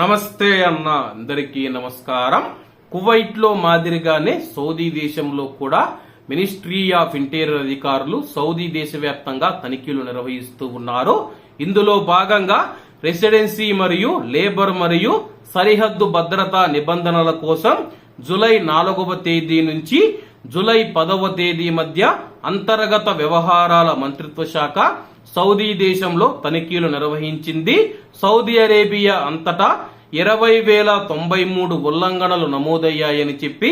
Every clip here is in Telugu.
నమస్తే అన్న అందరికీ నమస్కారం. కువైట్లో మాదిరిగానే సౌదీ దేశంలో కూడా మినిస్ట్రీ ఆఫ్ ఇంటీరియర్ అధికారులు సౌదీ దేశవ్యాప్తంగా తనిఖీలు నిర్వహిస్తూ ఉన్నారు. ఇందులో భాగంగా రెసిడెన్సీ మరియు లేబర్ మరియు సరిహద్దు భద్రతా నిబంధనల కోసం జులై నాలుగవ తేదీ నుంచి జులై పదవ తేదీ మధ్య అంతర్గత వ్యవహారాల మంత్రిత్వ శాఖ సౌదీ దేశంలో తనిఖీలు నిర్వహించింది. సౌదీ అరేబియా అంతటా ఇరవై వేల తొంభై మూడు ఉల్లంఘనలు నమోదయ్యాయని చెప్పి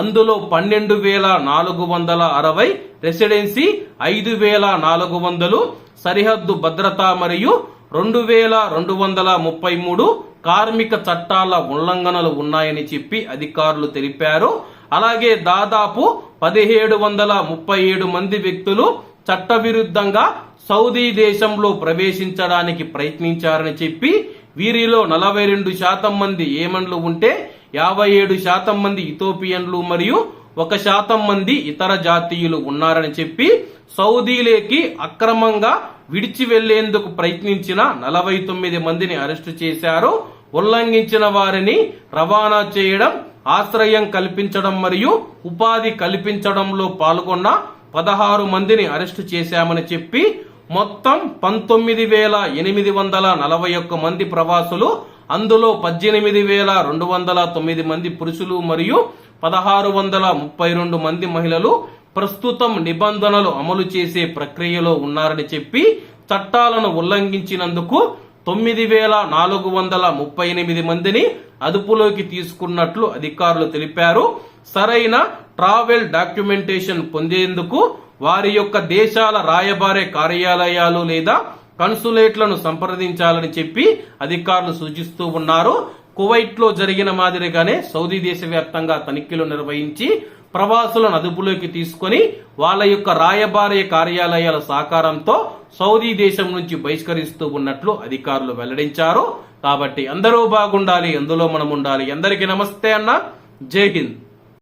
అందులో పన్నెండు వేల నాలుగు వందల అరవై రెసిడెన్సీ ఐదు వేల నాలుగు వందలు సరిహద్దు భద్రత మరియు రెండు వేల రెండు వందల ముప్పై మూడు కార్మిక చట్టాల ఉల్లంఘనలు ఉన్నాయని చెప్పి అధికారులు తెలిపారు. అలాగే దాదాపు పదిహేడు వందల ముప్పై ఏడు మంది వ్యక్తులు చట్టవిరుద్ధంగా సౌదీ దేశంలో ప్రవేశించడానికి ప్రయత్నించారని చెప్పి వీరిలో నలభై రెండు శాతం మంది ఏమన్లు ఉంటే యాభై ఏడు శాతం మంది ఇథోపియన్లు మరియు ఒక శాతం మంది ఇతర జాతీయులు ఉన్నారని చెప్పి సౌదీలేకి అక్రమంగా విడిచి వెళ్ళేందుకు ప్రయత్నించిన నలభై తొమ్మిది మందిని అరెస్టు చేశారు. ఉల్లంఘించిన వారిని రవాణా చేయడం ఆశ్రయం కల్పించడం మరియు ఉపాధి కల్పించడంలో పాల్గొన్న పదహారు మందిని అరెస్టు చేశామని చెప్పి మొత్తం పంతొమ్మిది వేల ఎనిమిది వందల నలభై ఒక్క మంది ప్రవాసులు అందులో పద్దెనిమిది వేల రెండు వందల తొమ్మిది మంది పురుషులు మరియు పదహారు వందల ముప్పై రెండు మంది మహిళలు ప్రస్తుతం నిబంధనలు అమలు చేసే ప్రక్రియలో ఉన్నారని చెప్పి చట్టాలను ఉల్లంఘించినందుకు తొమ్మిది వేల నాలుగు వందల ముప్పై ఎనిమిది మందిని అదుపులోకి తీసుకున్నట్లు అధికారులు తెలిపారు. సరైన ట్రావెల్ డాక్యుమెంటేషన్ పొందేందుకు వారి యొక్క దేశాల రాయబారే కార్యాలయాలు లేదా కన్సులేట్లను సంప్రదించాలని చెప్పి అధికారులు సూచిస్తూ ఉన్నారు. కువైట్లో జరిగిన మాదిరిగానే సౌదీ దేశవ్యాప్తంగా తనిఖీలు నిర్వహించి ప్రవాసులను అదుపులోకి తీసుకొని వాళ్ళ యొక్క రాయబారి కార్యాలయాల సహకారంతో సౌదీ దేశం నుంచి బహిష్కరిస్తూ ఉన్నట్లు అధికారులు వెల్లడించారు. కాబట్టి అందరూ బాగుండాలి అందులో మనం ఉండాలి. అందరికీ నమస్తే అన్న. జై హింద్.